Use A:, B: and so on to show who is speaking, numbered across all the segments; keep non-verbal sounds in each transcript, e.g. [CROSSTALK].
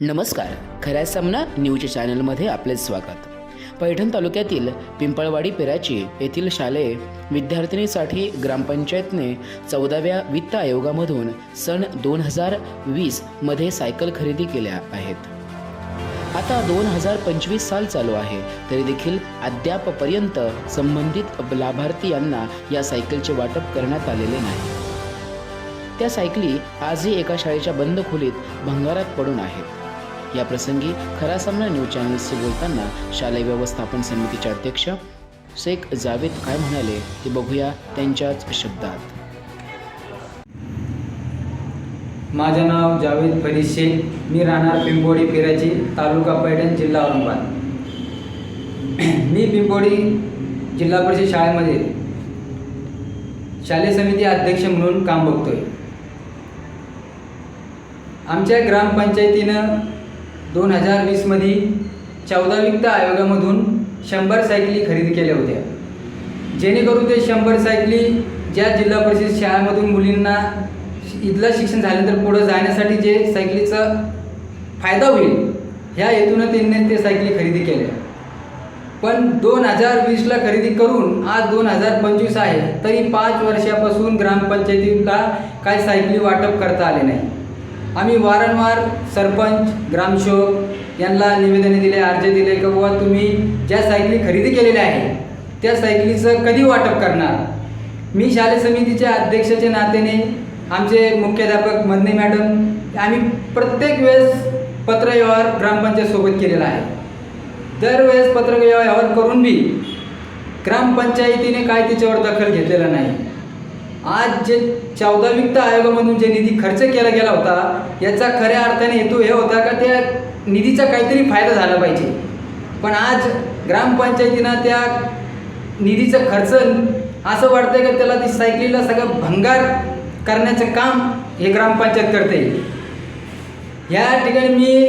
A: नमस्कार. खऱ्या सामना न्यूज चॅनलमध्ये आपले स्वागत. पैठण तालुक्यातील पिंपळवाडी पेराची येथील शालेय विद्यार्थिनीसाठी ग्रामपंचायतने चौदाव्या वित्त आयोगामधून सन दोन हजार वीसमध्ये सायकल खरेदी केल्या आहेत. आता दोन हजार पंचवीस साल चालू आहे तरी देखील अद्यापपर्यंत संबंधित लाभार्थी यांना या सायकलचे वाटप करण्यात आलेले नाही. त्या सायकली आजही एका शाळेच्या बंद खोलीत भंगारात पडून आहेत. या प्रसंगी खरा सामना न्यूज चॅनलशी बोलताना शालेय व्यवस्थापन समितीचे अध्यक्ष शेख जावेद काय म्हणाले ते बघूया त्यांच्याच शब्दात.
B: माझं नाव जावेद फरीद शेख. मी राहणार पिंपोडी पिराची तालुका पैठण जिल्हा औरंगाबाद. मी पिंपोडी जिल्हा परिषद शाळेमध्ये शालेय समिती अध्यक्ष म्हणून काम बघतोय. आमच्या ग्रामपंचायतीनं दोन हजार वीसमध्ये चौदा वित्त आयोगामधून शंभर सायकली खरेदी केल्या होत्या. जेणेकरून ते शंभर सायकली ज्या जिल्हा परिषद शाळेमधून मुलींना इथलं शिक्षण झाल्यानंतर पुढं जाण्यासाठी जे सायकलीचा फायदा होईल ह्या हेतूनं त्यांनी ते सायकली खरेदी केल्या. पण दोन हजार वीसला खरेदी करून आज दोन हजार पंचवीस आहे तरी पाच वर्षापासून ग्रामपंचायतीला काही सायकली वाटप करता आले नाही. आम्ही वारंवार सरपंच ग्रामसेवक यांना निवेदने दिले अर्ज दिले की बाबा तुम्ही ज्या सायकली खरेदी केलेल्या आहे त्या सायकलीचं कधी वाटप करणार? मी शालेय समितीच्या अध्यक्षाच्या नात्याने आमचे मुख्याध्यापक मदने मॅडम आम्ही प्रत्येक वेळेस पत्रव्यवहार ग्रामपंचायत केलेला आहे. दरवेळेस पत्रव्यवहार करून बी ग्रामपंचायतीने काय त्याच्यावर दखल घेतलेला नाही. आज जे चौदा वित्त आयोगामधून जे निधी खर्च केला गेला होता याचा खऱ्या अर्थाने हेतू हे होता का त्या निधीचा काहीतरी फायदा झाला पाहिजे. पण आज ग्रामपंचायतीनं त्या निधीचा खर्च असं वाटतंय का त्याला ती सायकलीला सगळं भंगार करण्याचं काम हे ग्रामपंचायत करते. या ठिकाणी मी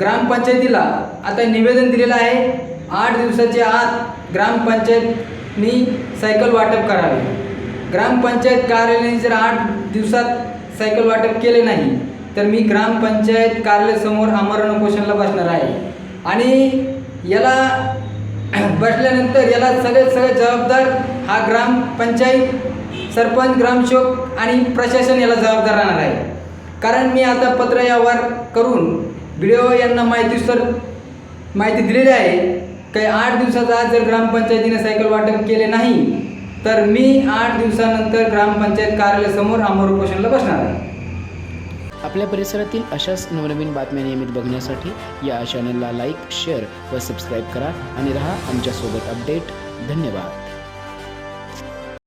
B: ग्रामपंचायतीला आता निवेदन दिलेलं आहे. आठ दिवसाच्या आत ग्रामपंचायतनी सायकल वाटप करावे. ग्रामपंचायत कार्यालयाने जर आठ दिवसात सायकल वाटप केले नाही तर मी ग्रामपंचायत कार्यालयासमोर आमरण उपोषणाला बसणार आहे. आणि याला [CLEARS THROAT] बसल्यानंतर याला सगळे सगळे जबाबदार हा ग्रामपंचायत सरपंच ग्रामसेवक आणि प्रशासन याला जबाबदार राहणार आहे. कारण मी आता पत्र व्यवहार करून बी यांना माहिती सर माहिती दिलेली आहे. काही आठ दिवसाचा आज जर ग्रामपंचायतीने सायकल वाटप केले नाही तर मी आठ दिवसानंतर ग्रामपंचायत कार्यालयासमोर आमरण उपोषणाला बसणार आहे.
A: आपल्या परिसरातील अशाच नवनवीन बातम्या नियमित बघण्यासाठी या चॅनलला लाईक शेअर व सबस्क्राईब करा आणि रहा आमच्यासोबत अपडेट धन्यवाद.